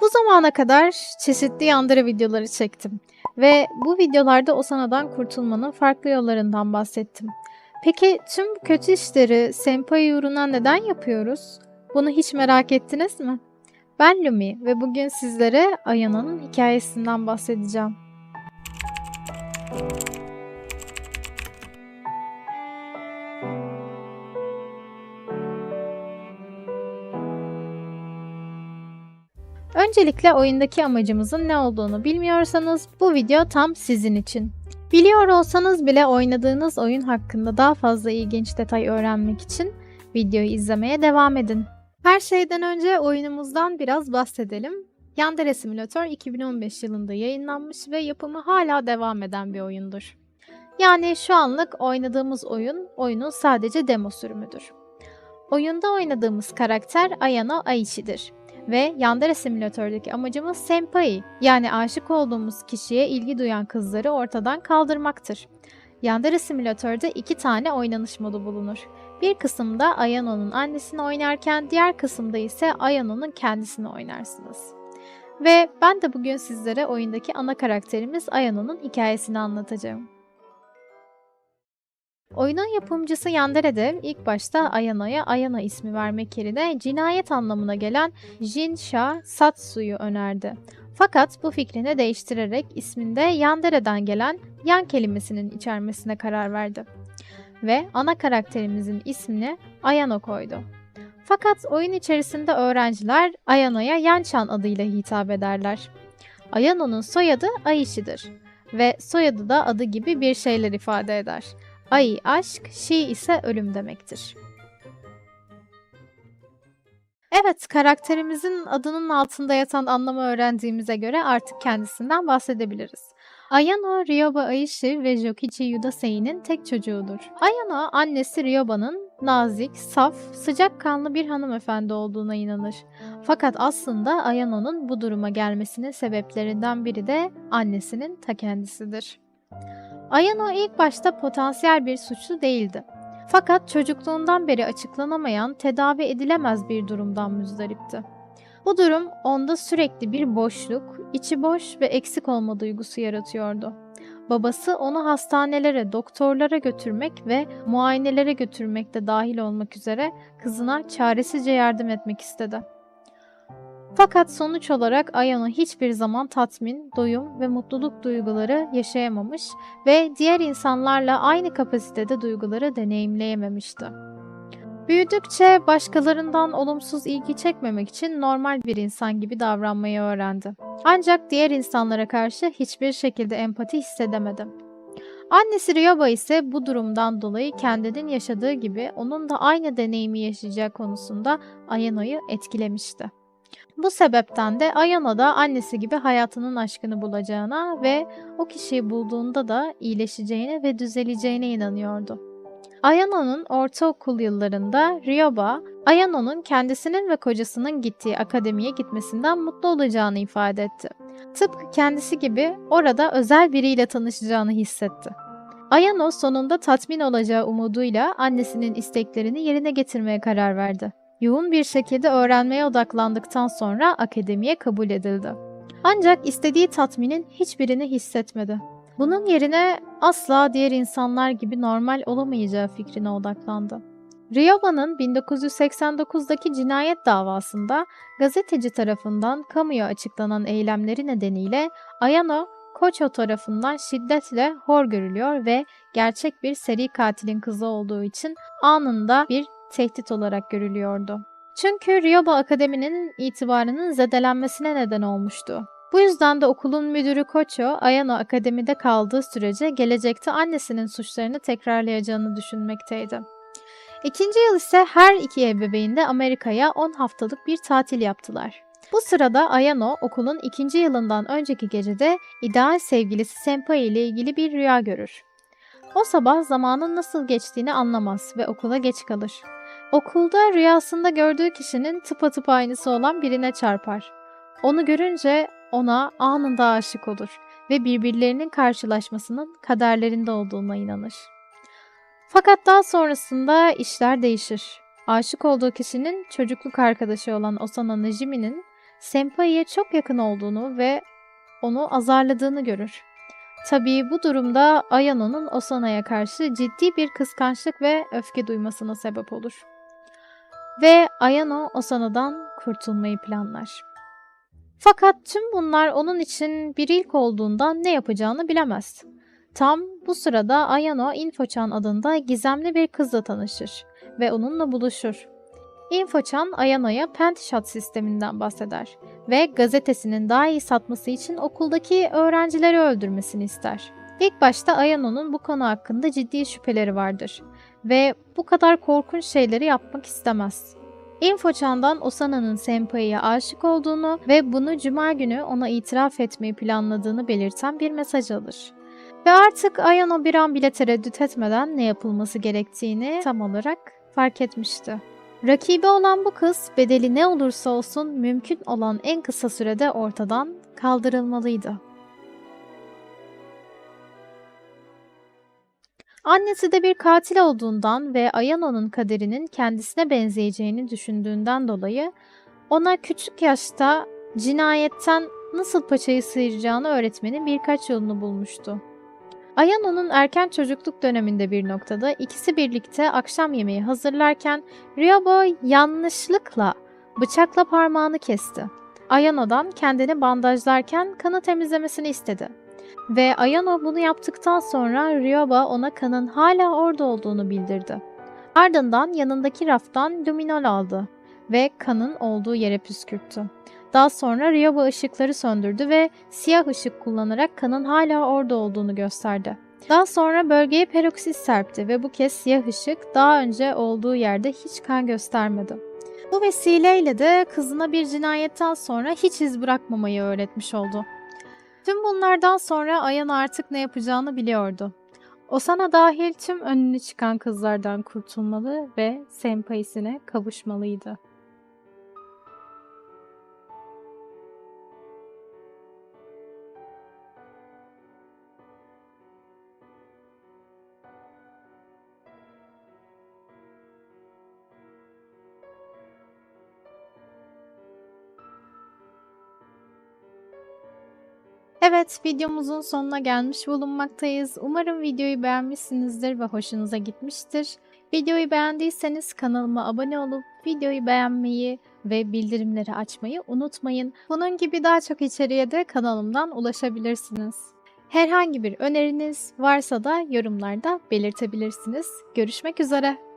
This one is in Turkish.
Bu zamana kadar çeşitli yandıra videoları çektim ve bu videolarda Osana'dan kurtulmanın farklı yollarından bahsettim. Peki tüm bu kötü işleri senpai uğruna neden yapıyoruz? Bunu hiç merak ettiniz mi? Ben Lumi ve bugün sizlere Ayana'nın hikayesinden bahsedeceğim. Öncelikle oyundaki amacımızın ne olduğunu bilmiyorsanız bu video tam sizin için. Biliyor olsanız bile oynadığınız oyun hakkında daha fazla ilginç detay öğrenmek için videoyu izlemeye devam edin. Her şeyden önce oyunumuzdan biraz bahsedelim. Yandere Simulator 2015 yılında yayınlanmış ve yapımı hala devam eden bir oyundur. Yani şu anlık oynadığımız oyun, oyunun sadece demo sürümüdür. Oyunda oynadığımız karakter Ayano Aichi'dir ve Yandere Simülatör'deki amacımız senpai yani aşık olduğumuz kişiye ilgi duyan kızları ortadan kaldırmaktır. Yandere Simülatör'de iki tane oynanış modu bulunur. Bir kısımda Ayano'nun annesini oynarken diğer kısımda ise Ayano'nun kendisini oynarsınız. Ve ben de bugün sizlere oyundaki ana karakterimiz Ayano'nun hikayesini anlatacağım. Oyunun yapımcısı Yandere de ilk başta Ayano'ya Ayano ismi vermek yerine cinayet anlamına gelen Jinsha Satsu'yu önerdi. Fakat bu fikrini değiştirerek isminde Yandere'den gelen yan kelimesinin içermesine karar verdi. Ve ana karakterimizin ismini Ayano koydu. Fakat oyun içerisinde öğrenciler Ayano'ya Yanchan adıyla hitap ederler. Ayano'nun soyadı Aishi'dir ve soyadı da adı gibi bir şeyler ifade eder. Ai aşk, şi ise ölüm demektir. Evet, karakterimizin adının altında yatan anlamı öğrendiğimize göre artık kendisinden bahsedebiliriz. Ayano, Ryoba Aishi ve Jokichi Yudasei'nin tek çocuğudur. Ayano, annesi Ryoba'nın nazik, saf, sıcakkanlı bir hanımefendi olduğuna inanır. Fakat aslında Ayano'nun bu duruma gelmesinin sebeplerinden biri de annesinin ta kendisidir. Ayano ilk başta potansiyel bir suçlu değildi. Fakat çocukluğundan beri açıklanamayan, tedavi edilemez bir durumdan müzdaripti. Bu durum onda sürekli bir boşluk, içi boş ve eksik olma duygusu yaratıyordu. Babası onu hastanelere, doktorlara götürmek ve muayenelere götürmek de dahil olmak üzere kızına çaresizce yardım etmek istedi. Fakat sonuç olarak Ayano hiçbir zaman tatmin, doyum ve mutluluk duyguları yaşayamamış ve diğer insanlarla aynı kapasitede duyguları deneyimleyememişti. Büyüdükçe başkalarından olumsuz ilgi çekmemek için normal bir insan gibi davranmayı öğrendi. Ancak diğer insanlara karşı hiçbir şekilde empati hissedemedi. Annesi Ryoba ise bu durumdan dolayı kendinin yaşadığı gibi onun da aynı deneyimi yaşayacağı konusunda Ayano'yu etkilemişti. Bu sebepten de Ayana da annesi gibi hayatının aşkını bulacağına ve o kişiyi bulduğunda da iyileşeceğine ve düzeleceğine inanıyordu. Ayana'nın ortaokul yıllarında Ryoba, Ayana'nın kendisinin ve kocasının gittiği akademiye gitmesinden mutlu olacağını ifade etti. Tıpkı kendisi gibi orada özel biriyle tanışacağını hissetti. Ayano sonunda tatmin olacağı umuduyla annesinin isteklerini yerine getirmeye karar verdi yoğun bir şekilde öğrenmeye odaklandıktan sonra akademiye kabul edildi. Ancak istediği tatminin hiçbirini hissetmedi. Bunun yerine asla diğer insanlar gibi normal olamayacağı fikrine odaklandı. Ryoba'nın 1989'daki cinayet davasında gazeteci tarafından kamuya açıklanan eylemleri nedeniyle Ayano, Koço tarafından şiddetle hor görülüyor ve gerçek bir seri katilin kızı olduğu için anında bir tehdit olarak görülüyordu. Çünkü Ryoba Akademi'nin itibarının zedelenmesine neden olmuştu. Bu yüzden de okulun müdürü Koço, Ayano Akademi'de kaldığı sürece gelecekte annesinin suçlarını tekrarlayacağını düşünmekteydi. İkinci yıl ise her iki ebeveyn de Amerika'ya 10 haftalık bir tatil yaptılar. Bu sırada Ayano okulun ikinci yılından önceki gecede ideal sevgilisi Senpai ile ilgili bir rüya görür. O sabah zamanın nasıl geçtiğini anlamaz ve okula geç kalır. Okulda rüyasında gördüğü kişinin tıpatıp aynısı olan birine çarpar. Onu görünce ona anında aşık olur ve birbirlerinin karşılaşmasının kaderlerinde olduğuna inanır. Fakat daha sonrasında işler değişir. Aşık olduğu kişinin çocukluk arkadaşı olan Osana Najimi'nin Senpai'ye çok yakın olduğunu ve onu azarladığını görür. Tabii bu durumda Ayano'nun Osana'ya karşı ciddi bir kıskançlık ve öfke duymasına sebep olur. Ve Ayano Osana'dan kurtulmayı planlar. Fakat tüm bunlar onun için bir ilk olduğundan ne yapacağını bilemez. Tam bu sırada Ayano Infochan adında gizemli bir kızla tanışır ve onunla buluşur. Infochan Ayano'ya Pentishot sisteminden bahseder ve gazetesinin daha iyi satması için okuldaki öğrencileri öldürmesini ister. İlk başta Ayano'nun bu konu hakkında ciddi şüpheleri vardır ve bu kadar korkunç şeyleri yapmak istemez. Infochan'dan Osana'nın Senpai'ye aşık olduğunu ve bunu cuma günü ona itiraf etmeyi planladığını belirten bir mesaj alır. Ve artık Ayano bir an bile tereddüt etmeden ne yapılması gerektiğini tam olarak fark etmişti. Rakibi olan bu kız bedeli ne olursa olsun mümkün olan en kısa sürede ortadan kaldırılmalıydı. Annesi de bir katil olduğundan ve Ayano'nun kaderinin kendisine benzeyeceğini düşündüğünden dolayı ona küçük yaşta cinayetten nasıl paçayı sıyıracağını öğretmenin birkaç yolunu bulmuştu. Ayano'nun erken çocukluk döneminde bir noktada ikisi birlikte akşam yemeği hazırlarken Ryobo yanlışlıkla bıçakla parmağını kesti. Ayano'dan kendini bandajlarken kanı temizlemesini istedi. Ve Ayano bunu yaptıktan sonra Ryoba ona kanın hala orada olduğunu bildirdi. Ardından yanındaki raftan luminol aldı ve kanın olduğu yere püskürttü. Daha sonra Ryoba ışıkları söndürdü ve siyah ışık kullanarak kanın hala orada olduğunu gösterdi. Daha sonra bölgeye peroksit serpti ve bu kez siyah ışık daha önce olduğu yerde hiç kan göstermedi. Bu vesileyle de kızına bir cinayetten sonra hiç iz bırakmamayı öğretmiş oldu. Tüm bunlardan sonra Ayan artık ne yapacağını biliyordu. Osana dahil tüm önüne çıkan kızlardan kurtulmalı ve senpaisine kavuşmalıydı. Evet, videomuzun sonuna gelmiş bulunmaktayız. Umarım videoyu beğenmişsinizdir ve hoşunuza gitmiştir. Videoyu beğendiyseniz kanalıma abone olup videoyu beğenmeyi ve bildirimleri açmayı unutmayın. Bunun gibi daha çok içeriğe de kanalımdan ulaşabilirsiniz. Herhangi bir öneriniz varsa da yorumlarda belirtebilirsiniz. Görüşmek üzere.